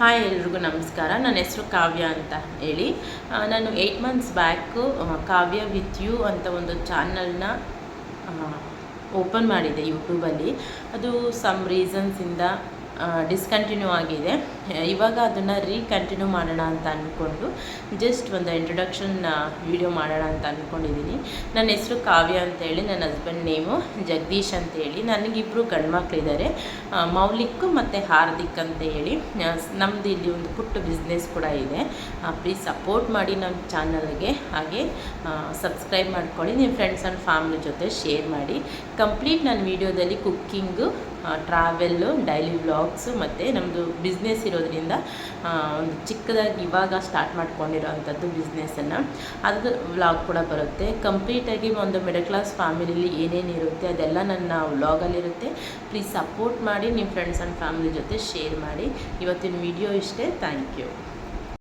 Hi ಎಲ್ರಿಗೂ ನಮಸ್ಕಾರ. ನನ್ನ ಹೆಸರು ಕಾವ್ಯ ಅಂತ ಹೇಳಿ. ನಾನು eight months back Kavya with you ಅಂತ ಒಂದು ಚಾನಲ್ನ ಓಪನ್ ಮಾಡಿದ್ದೆ ಯೂಟ್ಯೂಬಲ್ಲಿ ಅದು ಸಮ್ ರೀಸನ್ಸಿಂದ ಡಿಸ್ಕಂಟಿನ್ಯೂ ಆಗಿದೆ. ಇವಾಗ ಅದನ್ನು ರೀಕಂಟಿನ್ಯೂ ಮಾಡೋಣ ಅಂತ ಅಂದ್ಕೊಂಡು ಜಸ್ಟ್ ಒಂದು ಇಂಟ್ರೊಡಕ್ಷನ್ ವಿಡಿಯೋ ಮಾಡೋಣ ಅಂತ ಅಂದ್ಕೊಂಡಿದ್ದೀನಿ ನನ್ನ ಹೆಸರು ಕಾವ್ಯ ಅಂತೇಳಿ ನನ್ನ ಹಸ್ಬೆಂಡ್ ನೇಮು ಜಗದೀಶ್ ಅಂತೇಳಿ ನನಗಿಬ್ಬರು ಗಂಡು ಮಕ್ಕಳಿದ್ದಾರೆ ಮೌಲಿಕ್ ಮತ್ತು ಹಾರ್ದಿಕ್ ಅಂತ ಹೇಳಿ. ನಮ್ಮದು ಇಲ್ಲಿ ಒಂದು ಪುಟ್ಟ ಬಿಸ್ನೆಸ್ ಕೂಡ ಇದೆ. ಪ್ಲೀಸ್ ಸಪೋರ್ಟ್ ಮಾಡಿ ನಮ್ಮ ಚಾನಲ್ಗೆ ಹಾಗೆ ಸಬ್ಸ್ಕ್ರೈಬ್ ಮಾಡ್ಕೊಳ್ಳಿ. ನಿಮ್ಮ ಫ್ರೆಂಡ್ಸ್ ಆ್ಯಂಡ್ ಫ್ಯಾಮ್ಲಿ ಜೊತೆ ಶೇರ್ ಮಾಡಿ. ಕಂಪ್ಲೀಟ್ ನನ್ನ ವೀಡಿಯೋದಲ್ಲಿ ಕುಕ್ಕಿಂಗು ಟ್ರಾವೆಲ್ಲು ಡೈಲಿ ವ್ಲಾಗ್ಸು ಮತ್ತು ನಮ್ಮದು ಬಿಸ್ನೆಸ್ ಇರೋದ್ರಿಂದ ಒಂದು ಚಿಕ್ಕದಾಗಿ ಇವಾಗ ಸ್ಟಾರ್ಟ್ ಮಾಡ್ಕೊಂಡಿರೋ ಅಂಥದ್ದು ಬಿಸ್ನೆಸ್ಸನ್ನು ಅದು ವ್ಲಾಗ್ ಕೂಡ ಬರುತ್ತೆ. ಕಂಪ್ಲೀಟಾಗಿ ಒಂದು ಮಿಡಲ್ ಕ್ಲಾಸ್ ಫ್ಯಾಮಿಲಿಲಿ ಏನೇನು ಇರುತ್ತೆ ಅದೆಲ್ಲ ನನ್ನ ವ್ಲಾಗಲ್ಲಿರುತ್ತೆ ಪ್ಲೀಸ್ ಸಪೋರ್ಟ್ ಮಾಡಿ ನಿಮ್ಮ ಫ್ರೆಂಡ್ಸ್ ಆ್ಯಂಡ್ ಫ್ಯಾಮಿಲಿ ಜೊತೆ ಶೇರ್ ಮಾಡಿ. ಇವತ್ತಿನ ವಿಡಿಯೋ ಇಷ್ಟೇ. Thank you